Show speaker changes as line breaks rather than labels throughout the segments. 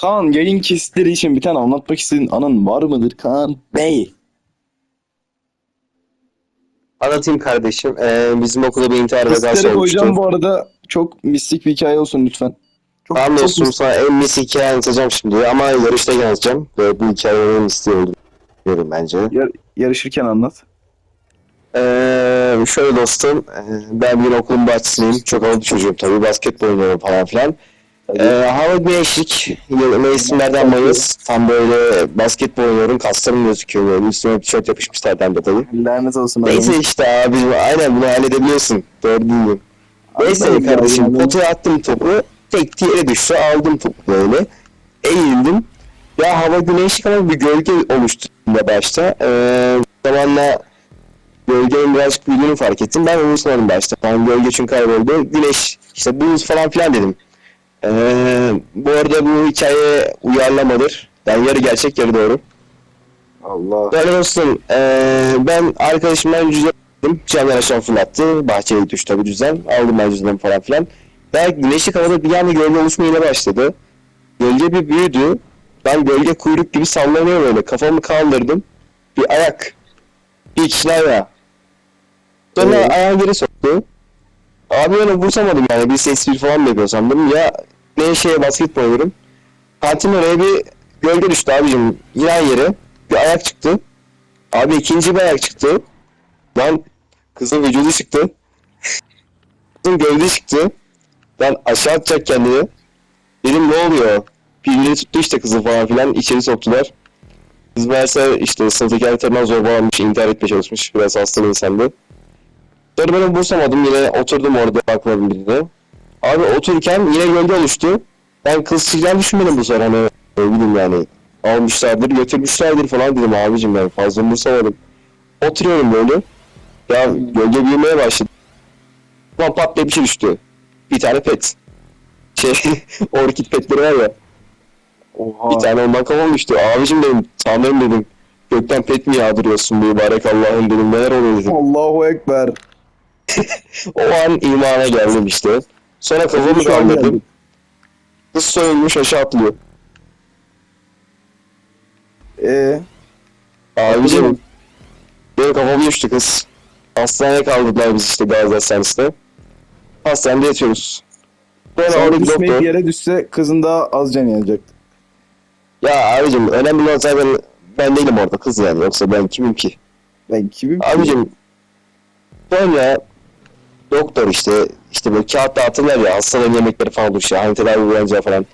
Kaan yayın kesitleri için bir tane anlatmak istediğin anın var mıdır Kaan Bey?
Anlatayım kardeşim. Ee, bizim okulda bir intihar vakası
Kesitleri
olmuştu.
koyacağım bu arada. Çok mistik bir hikaye olsun lütfen. Çok,
Tamam
çok
dostum
mistik.
sana en mis hikaye anlatacağım şimdi ama yarışta yazacağım. Ve bu hikayenin en mistiği olduğunu düşünüyorum bence.
Yar- yarışırken anlat.
Ee, şöyle dostum, e, ben bir okulun bahçesindeyim. Çok havalı bir çocuğum tabii, basketbol oynuyorum falan filan. Ee, hava güneşlik, mevsimlerden Mayıs. Tam böyle basketbol oynuyorum, kaslarım gözüküyor böyle. Üstüme tişört yapışmışlardan dolayı.
Lanet olsun.
Neyse işte abi, aynen bunu halledebiliyorsun. Doğru değil Neyse kardeşim, potaya attım topu. Tek yere düştü, aldım topu böyle. Eğildim. Ya hava güneşlik ama bir gölge oluştu da başta. Ee, zamanla gölgenin birazcık büyüdüğünü fark ettim. Ben umursamadım başta. Ben gölge çünkü kayboldu. Güneş, işte buz falan filan dedim. Ee, bu arada bu hikaye uyarlamadır. Yani yarı gerçek, yarı doğru.
Allah.
Böyle dostum, eee, ben arkadaşımdan cüzdan aldım. Caner aşağı fırlattı. Bahçeye düştü tabii cüzdan. Aldım ben cüzdanı falan filan. Daha güneşlik havada bir anda gölge oluşmaya başladı. Gölge bir büyüdü. Ben gölge kuyruk gibi sallanıyor böyle. Kafamı kaldırdım. Bir ayak. Bir kişinin ayağı. Sonra
Evet.
ayağı geri soktu. Abi ben umursamadım yani. Bir ses bir falan yapıyor sandım. Ya ne şeye basketbol oynuyorum. Kantin oraya bir gölge düştü abicim. Aynı yere. Bir ayak çıktı. Abi ikinci bir ayak çıktı. Lan kızın vücudu çıktı. Kızın gövde çıktı. Lan aşağı atacak kendini. Dedim ne oluyor? Birbirini tuttu işte kızı falan filan. içeri soktular. Kız meğerse işte sınıftaki tarafından zorbalanmış, intihar etmeye çalışmış. Biraz hasta bir insandı. Sonra ben umursamadım. Yine oturdum orada bakmadım birine. Abi otururken yine gölge oluştu. Ben kız çıkacağını düşünmedim bu sefer hani bileyim yani almışlardır götürmüşlerdir falan dedim abicim ben fazla umursamadım. Oturuyorum böyle. Ya gölge büyümeye başladı. Lan pat diye bir şey düştü. Bir tane pet. Şey orkid petleri var ya.
Oha.
Bir tane ondan kafam düştü. Abicim dedim sanırım dedim. Gökten pet mi yağdırıyorsun mübarek Allah'ım dedim. Neler oluyor dedim.
Allahu Ekber.
O an imana geldim işte. Sonra kafamı kaldırdım. Kız soyulmuş aşağı atlıyor.
Ee,
Abicim benim kafam düştü kız. Hastaneye kaldırdılar biz işte Gazi Hastanesi'ne. Hastanede yatıyoruz. Sonra
sonra
oradaki
düşmeyip
doktor.
yere düşse kızın daha az can yanacaktı.
Ya abicim önemli olan zaten ben değilim orada kız yani. Yoksa ben kimim ki?
Ben kimim? ki?
Abicim sonra doktor işte işte böyle kağıt dağıtırlar ya hastaların yemekleri falan işte hani tedavi uygulanacağı falan.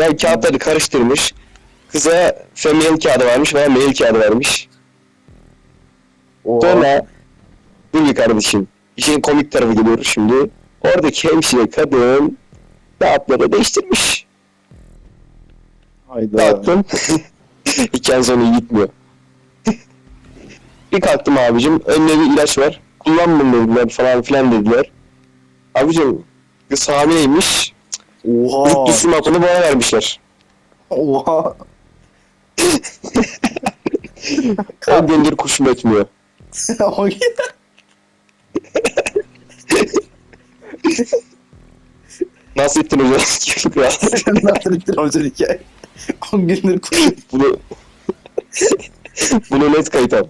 Yani kağıtları karıştırmış. Kıza female kağıdı varmış veya male kağıdı vermiş.
Oha.
Sonra bir kardeşim. İşin komik tarafı geliyor şimdi. Oradaki hemşire kadın kağıtları değiştirmiş.
Hayda.
Dağıttım. Hikayen sonu gitmiyor. bir kalktım abicim. Önüne bir ilaç var. Kullanma dediler falan filan dediler. Abicim kız hamileymiş.
Oha.
İlk düşüm hapını bana vermişler.
Oha.
O gündür kuşum ötmüyor. Nasıl ettin hocam? ya.
Nasıl ettin hocam hikaye? 10 gündür kuş.
Bunu bunu net kayıt al.